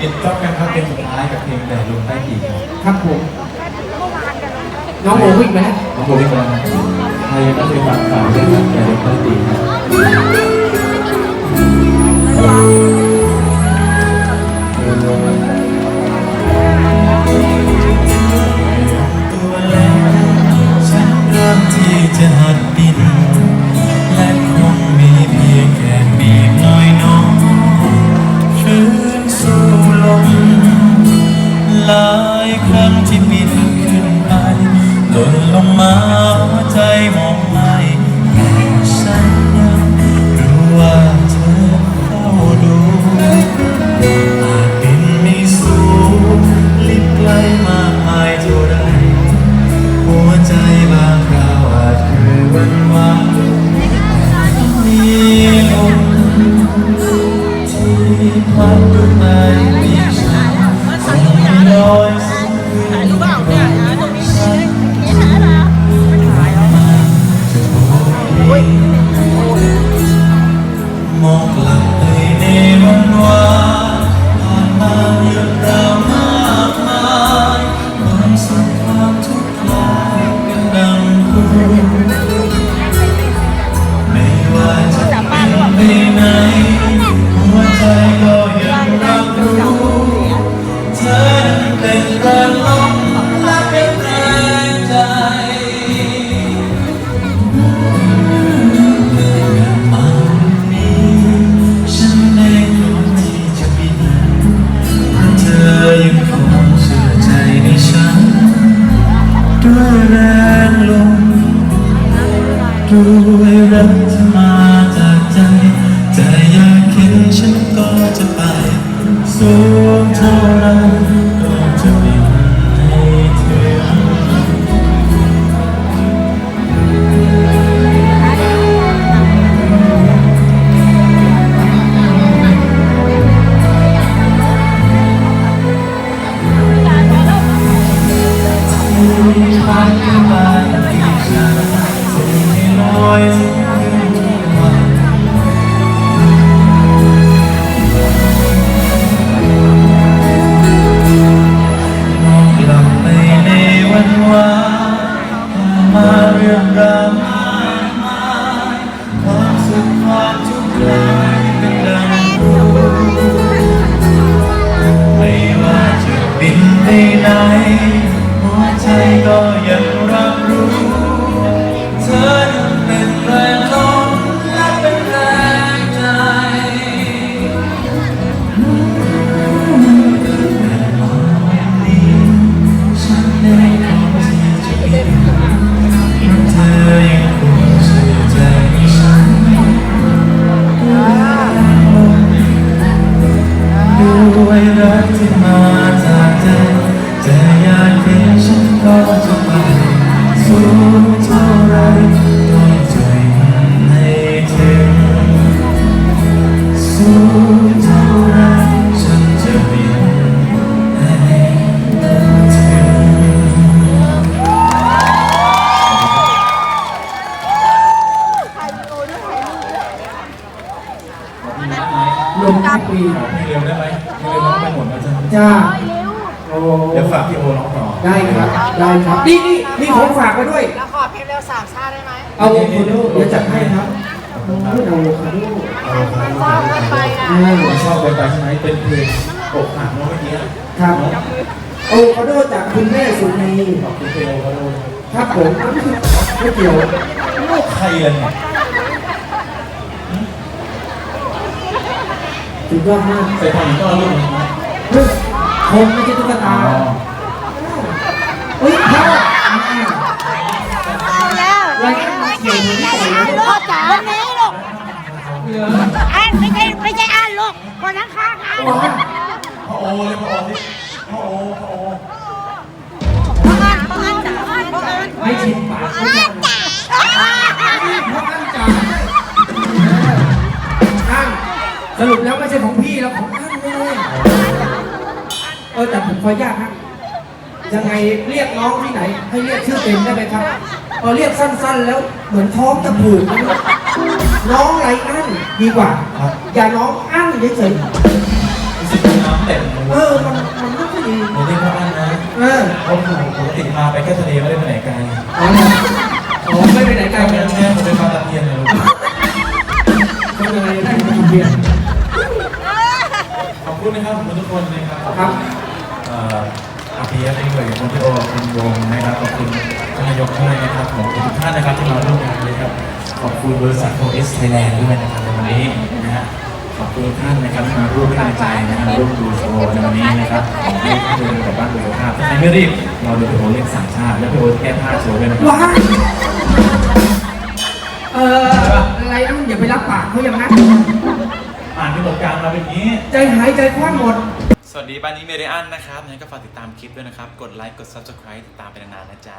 ปิดจ็อบกันครับเพลงสุดท้ายกับเพลงแต่ลมใต้ปีกครับครับผม น้องโมวิ่งไหมน้องโบลิ่งนะครับใครก็เคยฟังข่าวเรื่องแต่ลมใต้ปีกครับ ลงมาหัวใจมองไม่แต่ฉันยังรู้ว่าเธอเฝ้าดูอาจบินไม่สูงลิบไกลมากมายเท่าไรหัวใจบางคราวอาจเคยหวันไหวมีลมที่พัดขึ้นมาที่ฉันส่งให้ลอยสูงขึ้นถ่ายรูปเปล่าเนี่ย ม ด้รักที่มาจากใจแต่อยากเห็นฉันก็จะไป สูงเท่าไร หนหัวใจก็ยัง ลมทุกปีขอเพลงเร็วได้ไหมเพลงเร็วร้องไปหมดแล้วจ้ะจ้าโอ้เดี๋ยวฝากพี่โอร้องต่อได้ครับ ได้ครับ นี่นี่มีของฝากมาด้วยเราขอเพลงเร็วสามชาติได้ไหมเอาโวคาโดเดี๋ยวจัดให้ครับโอ้ยเอาโวคโดเอาครับชอบกันไปนะอ่าผมชอบไปไปใช่ไหมเป็นเพลงอกหักเมื่อกี้ครับเอาโคาโดจากคุณแม่สุนีขอบคุณเพลงโอคโดครับผมไม่เกี่ยวลูกใครล่ะเนี่ย ดยอดมากใส่ความก็ลูกนะเฮ้ยคงไม่ใช่ตุ๊กตาเฮ้ยพ่ออ่าแล้วรายการเกี่ยวเหมือนที่ต่อยเลยพ่อจ๋าวันนี้ลูกเหลืออันไม่ใช่ไม่ใช่อันลูกคนข้างๆอันว้าพ่อโอเลยพ่อโอที่พ่อโอพ่อโอพ่ออันพ่ออันจ๋าพ่ออันไม่ชินปาก สรุปแล้วไม่ใช่ของพี่แล้วของอั้นเลยเออแต่ผมขออนุญาตครับยังไงเรียกน้องที่ไหน ให้เรียกชื่อเต็มได้ไหมครับพอเรียกสั้นๆ แล้วเหมือนท้องจะผูกนะน้องไรอั้นดีกว่า อย่าน้องอั้นเฉยๆจริงๆน้ำเต็มเออมันมันไม่ค่อยดีหนูเรียกว่าบ้านนะเออเพราะผมปกติมาไปแค่ทะเลไม่ได้ไปไหนไกลอ๋อเนี่ยอ๋อไม่ไปไหนไกลกลายกัเป็นนแม่ผมเป็นปลาตะเพียนเลยลูกเป็นอะไรได้เป็นคนเดียวขอบ คุณนะครับขอบคุณทุกคนนะครับครับเอ่ออาเพียร์เองเลยคุณพี่โอคุณวงนะครับขอบคุณท่านนายกด้วยนะครับขอบคุณทุกท่านนะครับที่มาร่วมงานเลยครับขอบคุณบริษัทโอเอสไทยแลนด์ด้วยนะครับในวันนี้นะฮะขอบคุณทุกท่านนะครับที่มาร่วมให้กำลังใจนะครับร่วมดูโชว์ในวันนี้นะครับของที่เดินกับบ้านโดยภาพถ้าใครไม่รีบเราดูพี่โอเล่นสามชาติแล้วพี่โอแก้ผ้าโชว์ด้วยนะครับว้ายเอออะไรอันอย่าไปรับปากเขาอย่างนั้น ผ่านกระบทกางเราเป็นอย่างนี้ ใจหายใจคว่ำหมด สวัสดีบ้านนี้เมเดียนนะครับงั้นก็ฝากติดตามคลิปด้วยนะครับ กดไลค์ กด subscribe ติดตามไปนานๆนะจ๊ะ